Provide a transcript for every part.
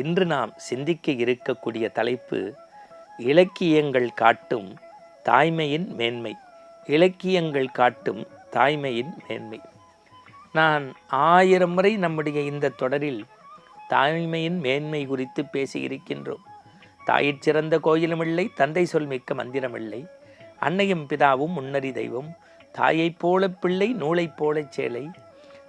இன்று நாம் சிந்திக்க இருக்கக்கூடிய தலைப்பு இலக்கியங்கள் காட்டும் தாய்மையின் மேன்மை. இலக்கியங்கள் காட்டும் தாய்மையின் மேன்மை. நான் ஆயிரம் முறை நம்முடைய இந்த தொடரில் தாய்மையின் மேன்மை குறித்து பேசியிருக்கின்றோம். தாயிற் சிறந்த கோயிலுமில்லை தந்தை சொல் மிக்க மந்திரமில்லை அன்னையும் பிதாவும் முன்னறி தெய்வம் தாயைப் போல பிள்ளை நூலைப் போலச் சேலை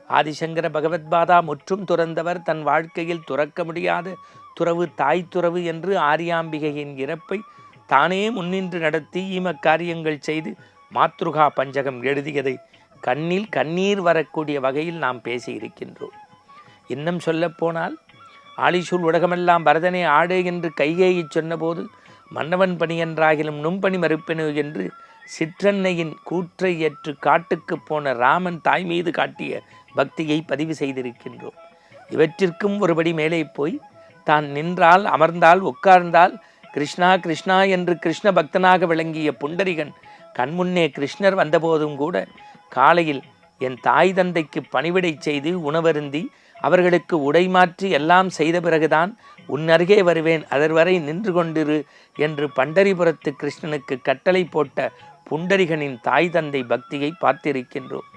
ஆதிசங்கர பகவத்பாதா முற்றும் துறந்தவர். தன் வாழ்க்கையில் துறக்க முடியாத. துறவு தாய் துறவு என்று ஆரியாம்பிகையின் இறப்பை தானே முன்னின்று நடத்தி ஈமக் காரியங்கள் செய்து மாத்ருகா பஞ்சகம் எழுதியதை கண்ணில் கண்ணீர் வரக்கூடிய வகையில் நாம் பேசியிருக்கின்றோம் இன்னும் சொல்லப்போனால் ஆலிசூல் உலகமெல்லாம் பரதனை ஆடே என்று கையேயிச் சொன்னபோது மன்னவன் பணி என்றாகிலும் நும்பணி மறுப்பெனு என்று சிற்றன்னையின் கூற்றை ஏற்று காட்டுக்கு போன ராமன் தாய் மீது காட்டிய பக்தியை பதிவு செய்திருக்கின்றோம். இவற்றிற்கும் ஒருபடி மேலே போய் தான் நின்றால் அமர்ந்தால் உட்கார்ந்தால் கிருஷ்ணா கிருஷ்ணா என்று கிருஷ்ண பக்தனாக விளங்கிய புண்டரிகன் கண்முன்னே கிருஷ்ணர் வந்தபோதும் கூட காலையில் என் தாய் தந்தைக்கு பணிவிடை செய்து உணவருந்தி அவர்களுக்கு உடை மாற்றி எல்லாம் செய்த பிறகுதான் உன் அருகே வருவேன் அதர்வரை நின்று கொண்டிரு என்று பண்டரிபுரத்து கிருஷ்ணனுக்கு கட்டளை போட்ட புண்டரிகனின் தாய் தந்தை பக்தியை பார்த்திருக்கின்றோம்.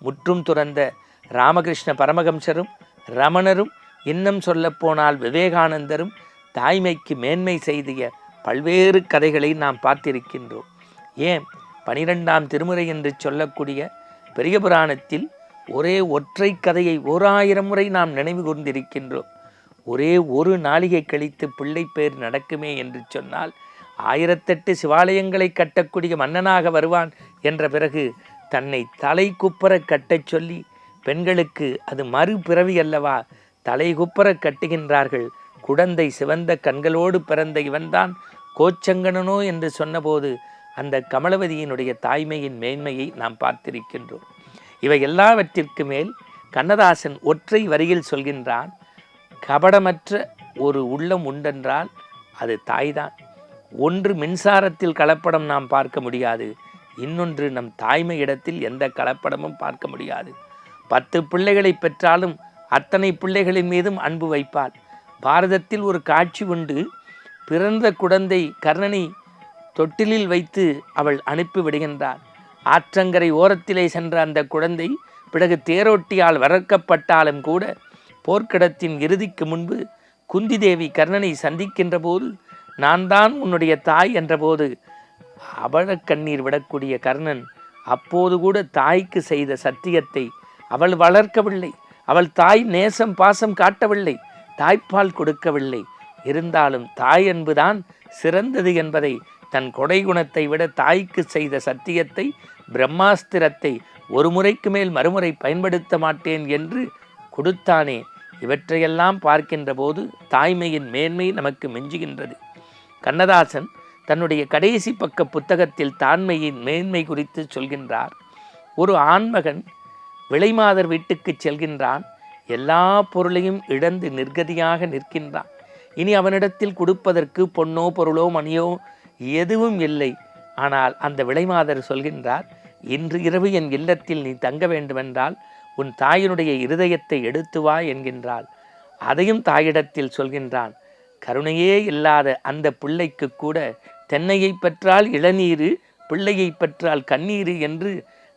முற்றும் துறந்த ராமகிருஷ்ண பரமகம்சரும் ரமணரும் இன்னும் சொல்லப்போனால் விவேகானந்தரும் தாய்மைக்கு மேன்மை செய்திய பல்வேறு கதைகளை நாம் பார்த்திருக்கின்றோம். ஏன்? பனிரெண்டாம் திருமுறை என்று சொல்லக்கூடிய பெரிய புராணத்தில் ஒரே ஒற்றை கதையை ஓராயிரம் முறை நாம் நினைவு கூர்ந்திருக்கின்றோம். ஒரே ஒரு நாளிகை கழித்து பிள்ளை பேர் நடக்குமே என்று சொன்னால் ஆயிரத்தெட்டு சிவாலயங்களை கட்டக்கூடிய மன்னனாக வருவான் என்ற பிறகு தன்னை தலை குப்பர கட்டச் சொல்லி பெண்களுக்கு அது மறுபிறவி அல்லவா? தலை குப்பர கட்டுகின்றார்கள். குடந்தை சிவந்த கண்களோடு பிறந்த இவன்தான் கோச்சங்கனனோ என்று சொன்னபோது அந்த கமலவதியினுடைய தாய்மையின் மேன்மையை நாம் பார்த்திருக்கின்றோம். இவை எல்லாவற்றிற்கு மேல் கண்ணதாசன் ஒற்றை வரியில் சொல்கின்றான் கபடமற்ற ஒரு உள்ளம் உண்டென்றால் அது தாய்தான். ஒன்று மின்சாரத்தில் கலப்படம் நாம் பார்க்க முடியாது இன்னொன்று நம் தாய்மை இடத்தில் எந்த கலப்படமும் பார்க்க முடியாது. பத்து பிள்ளைகளை பெற்றாலும் அத்தனை பிள்ளைகளின் மீதும் அன்பு வைப்பாள். பாரதத்தில் ஒரு காட்சி உண்டு. பிறந்த குழந்தை கர்ணனை தொட்டிலில் வைத்து அவள் அனுப்பி விடுகின்றார் ஆற்றங்கரை ஓரத்திலே சென்ற அந்த குழந்தை பிறகு தேரோட்டியால் வளர்க்கப்பட்டாலும் கூட போர்க்கிடத்தின் இறுதிக்கு முன்பு குந்தி தேவி கர்ணனை சந்திக்கின்ற போது நான் தான் உன்னுடைய தாய் என்றபோது அவள கண்ணீர் விடக்கூடிய கர்ணன் அப்போது கூட தாய்க்கு செய்த சத்தியத்தை அவள் வளர்க்கவில்லை. அவள் தாய் நேசம் பாசம் காட்டவில்லை. தாய்ப்பால் கொடுக்கவில்லை. இருந்தாலும் தாய் என்புதான் சிறந்தது என்பதை தன் கொடை குணத்தை விட தாய்க்கு செய்த சத்தியத்தை பிரம்மாஸ்திரத்தை ஒரு முறைக்கு மேல் மறுமுறை பயன்படுத்த மாட்டேன் என்று கொடுத்தானே. இவற்றையெல்லாம் பார்க்கின்ற போது தாய்மையின் மேன்மை நமக்கு மிஞ்சுகின்றது. கண்ணதாசன் தன்னுடைய கடைசி பக்க புத்தகத்தில் தாண்மையின் மேன்மை குறித்து சொல்கின்றார். ஒரு ஆண்மகன் விளைமாதர் வீட்டுக்கு செல்கின்றான். எல்லா பொருளையும் இழந்து நிர்கதியாக நிற்கின்றான். இனி அவனிடத்தில் கொடுப்பதற்கு பொன்னோ பொருளோ மணியோ எதுவும் இல்லை. ஆனால் அந்த விளைமாதர் சொல்கின்றார் இன்று இரவு என் இல்லத்தில் நீ தங்க வேண்டுமென்றால் உன் தாயினுடைய இருதயத்தை எடுத்து வா என்கின்றாள். அதையும் தாயிடத்தில் சொல்கின்றான். கருணையே இல்லாத அந்த பிள்ளைக்கு கூட தென்னையை பெற்றால் இளநீரு பிள்ளையை பெற்றால் கண்ணீரு என்று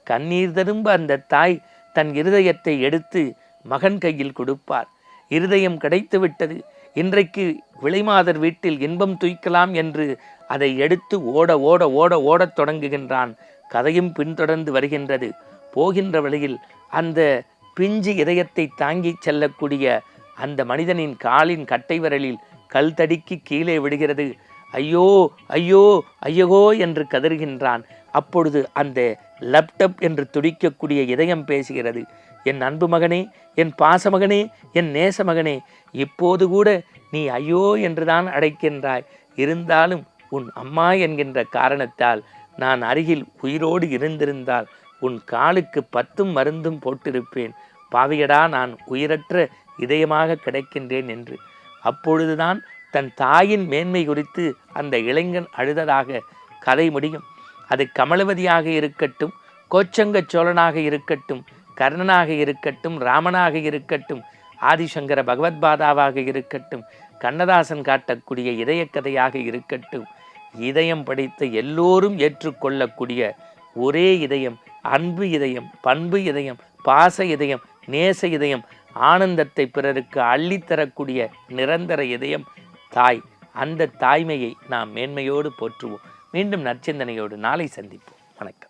கண்ணீர் தரும்ப அந்த தாய் தன் இருதயத்தை எடுத்து மகன் கையில் கொடுப்பார். இருதயம் கிடைத்துவிட்டது. இன்றைக்கு விளைமாதர் வீட்டில் இன்பம் துய்க்கலாம் என்று அதை எடுத்து ஓட ஓட ஓட ஓடத் தொடங்குகின்றான். கதையும் பின்தொடர்ந்து வருகின்றது. போகின்ற வழியில் அந்த பிஞ்சு இதயத்தை தாங்கி செல்லக்கூடிய அந்த மனிதனின் காலின் கட்டை விரலில் கல் தடுக்கி கீழே விடுகிறது. ஐயோ ஐயோ ஐயகோ என்று கதறுகின்றான். அப்பொழுது அந்த லேப்டப் என்று துடிக்கக்கூடிய இதயம் பேசுகிறது. என் அன்பு மகனே என் பாசமகனே என் நேச மகனே இப்போது கூட நீ ஐயோ என்றுதான் அழைக்கின்றாய் இருந்தாலும் உன் அம்மா என்கின்ற காரணத்தால் நான் அருகில் உயிரோடு இருந்திருந்தால் உன் காலுக்கு பத்தும் மருந்தும் போட்டிருப்பேன். பாவியடா நான் உயிரற்ற இதயமாக கிடைக்கின்றேன் என்று. அப்பொழுதுதான் தன் தாயின் மேன்மை குறித்து அந்த இளைஞன் அழுததாக கதை முடியும். அது கமலவதியாக இருக்கட்டும் கோச்சங்க சோழனாக இருக்கட்டும் கர்ணனாக இருக்கட்டும் ராமனாக இருக்கட்டும் ஆதிசங்கர பகவத்பாதாவாக இருக்கட்டும் கண்ணதாசன் காட்டக்கூடிய இதயக்கதையாக இருக்கட்டும் இதயம் படைத்த எல்லோரும் ஏற்றுக்கொள்ளக்கூடிய ஒரே இதயம் அன்பு இதயம் பண்பு இதயம் பாச இதயம் நேச இதயம் ஆனந்தத்தை பிறருக்கு அள்ளித்தரக்கூடிய நிரந்தர இதயம் தாய். அந்த தாய்மையை நாம் மேன்மையோடு போற்றுவோம். மீண்டும் நற்சிந்தனையோடு நாளை சந்திப்போம். வணக்கம்.